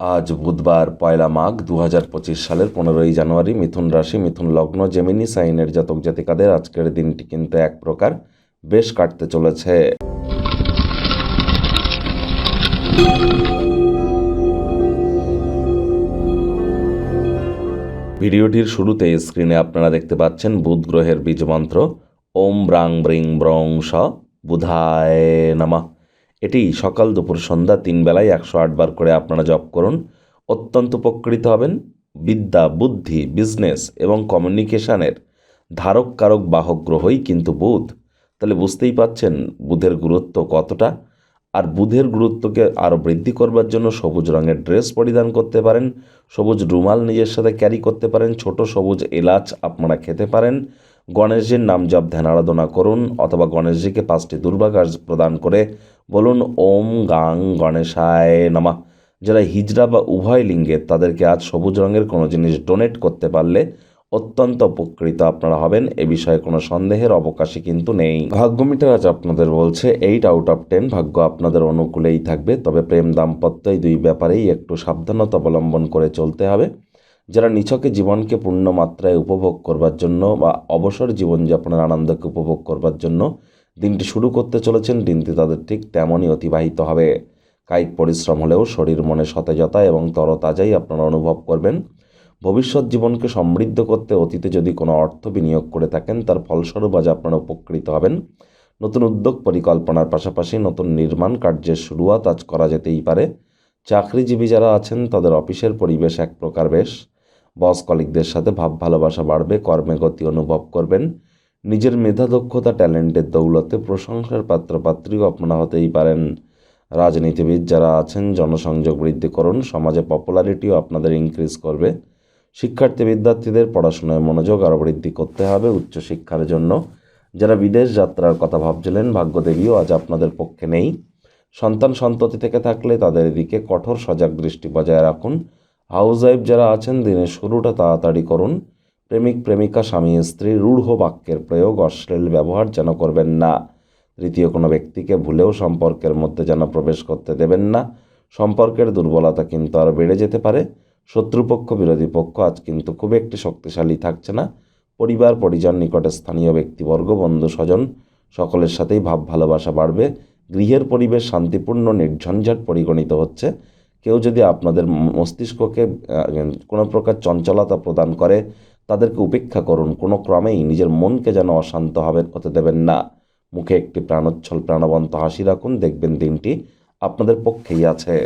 আজ বুধবার পয়লা মাঘ দু হাজার পঁচিশ সালের পনেরোই জানুয়ারি মিথুন রাশি, মিথুন লগ্ন, জেমিনি, সাইনের জাতক জাতিকাদের আজকের দিনটি কিন্তু এক প্রকার বেশ কাটতে চলেছে। ভিডিওটির শুরুতে স্ক্রিনে আপনারা দেখতে পাচ্ছেন বুধ গ্রহের বীজ মন্ত্র, ওম ব্রাং ব্রিং ব্রং স বুধায় নামা। এটি সকাল দুপুর সন্ধ্যা তিন বেলায় একশো আটবার করে আপনারা জপ করুন। অত্যন্ত উপকৃত হবেন। বিদ্যা, বুদ্ধি বিজনেস এবং কমিউনিকেশানের ধারক কারক বাহক গ্রহই কিন্তু বুধ। তাহলে বুঝতেই পাচ্ছেন বুধের গুরুত্ব কতটা। আর বুধের গুরুত্বকে আরও বৃদ্ধি করবার জন্য সবুজ রঙের ড্রেস পরিধান করতে পারেন। সবুজ রুমাল নিজের সাথে ক্যারি করতে পারেন। ছোট সবুজ এলাচ আপনারা খেতে পারেন। গণেশজির নাম জপ ধ্যান আরাধনা করুন অথবা গণেশজিকে পাঁচটি দুর্বাঘাস প্রদান করে বলুন, ওম গাং গণেশায় নামা। যারা হিজড়া বা উভয় লিঙ্গের তাদেরকে আজ সবুজ রঙের কোনো জিনিস ডোনেট করতে পারলে অত্যন্ত উপকৃত আপনারা হবেন। এ বিষয়ে কোনো সন্দেহের অবকাশই কিন্তু নেই। ভাগ্য মিটার আজ আপনাদের বলছে, এইট আউট অফ টেন ভাগ্য আপনাদের অনুকূলেই থাকবে। তবে প্রেম দাম্পত্য এই দুই ব্যাপারেই একটু সাবধানতা অবলম্বন করে চলতে হবে। যারা নিছকে জীবনকে পূর্ণ মাত্রায় উপভোগ করবার জন্য বা অবসর জীবনযাপনের আনন্দকে উপভোগ করবার জন্য দিনটি শুরু করতে চলেছেন, দিনটি তাদের ঠিক তেমনই অতিবাহিত হবে। কায়িক পরিশ্রম হলেও শরীর মনে সতেজতা এবং তরতাজাই আপনারা অনুভব করবেন। ভবিষ্যৎ জীবনকে সমৃদ্ধ করতে অতীতে যদি কোনো অর্থ বিনিয়োগ করে থাকেন, তার ফলস্বরূপ আজ আপনারা উপকৃত হবেন। নতুন উদ্যোগ পরিকল্পনার পাশাপাশি নতুন নির্মাণ কার্যের শুরুয়াত আজ করা যেতেই পারে। চাকরিজীবী যারা আছেন, তাদের অফিসের পরিবেশ এক প্রকার বেশ। বস কলিকদের সাথে ভাব ভালোবাসা বাড়বে, কর্মে গতি অনুভব করবেন। নিজের মেধা, দক্ষতা, ট্যালেন্টের দৌলতে প্রশংসার পাত্রপাত্রীও আপনারা হতেই পারেন। রাজনীতিবিদ যারা আছেন, জনসংযোগ বৃদ্ধি করুন, সমাজে পপুলারিটিও আপনাদের ইনক্রিজ করবে। শিক্ষার্থী, বিদ্যার্থীদের পড়াশোনায় মনোযোগ আরও বৃদ্ধি করতে হবে উচ্চশিক্ষার জন্য। যারা বিদেশ যাত্রার কথা ভাবছিলেন, ভাগ্যদেবীও আজ আপনাদের পক্ষে নেই। সন্তান সন্ততি থেকে থাকলে তাদের দিকে কঠোর সজাগ দৃষ্টি বজায় রাখুন। হাউস ওয়াইফ যারা আছেন দিনের শুরুটা তাড়াতাড়ি করুন। প্রেমিক, প্রেমিকা, স্বামী, স্ত্রী, রূঢ় বাক্যের প্রয়োগ অশ্লীল ব্যবহার যেন করবেন না। তৃতীয়, কোনো ব্যক্তিকে ভুলেও সম্পর্কের মধ্যে যেন প্রবেশ করতে দেবেন না। সম্পর্কের দুর্বলতা কিন্তু আরও বেড়ে যেতে পারে। শত্রুপক্ষ, বিরোধী পক্ষ আজ কিন্তু খুব একটি শক্তিশালী থাকছে না। পরিবার, পরিজন, নিকটে স্থানীয় ব্যক্তিবর্গ, বন্ধু, স্বজন, সকলের সাথেই ভাব ভালোবাসা বাড়বে। গৃহের পরিবেশ শান্তিপূর্ণ, নির্ঝঞ্ঝাট পরিগণিত হচ্ছে। কেউ যদি আপনাদের মস্তিষ্ককে কোনো প্রকার চঞ্চলতা প্রদান করে, তাদেরকে উপেক্ষা করুন। কোনো ক্রমেই নিজের মনকে যেন অশান্ত হবে, হতে দেবেন না। মুখে একটি প্রাণোচ্ছল, প্রাণবন্ত হাসি রাখুন, দেখবেন দিনটি আপনাদের পক্ষেই আছে।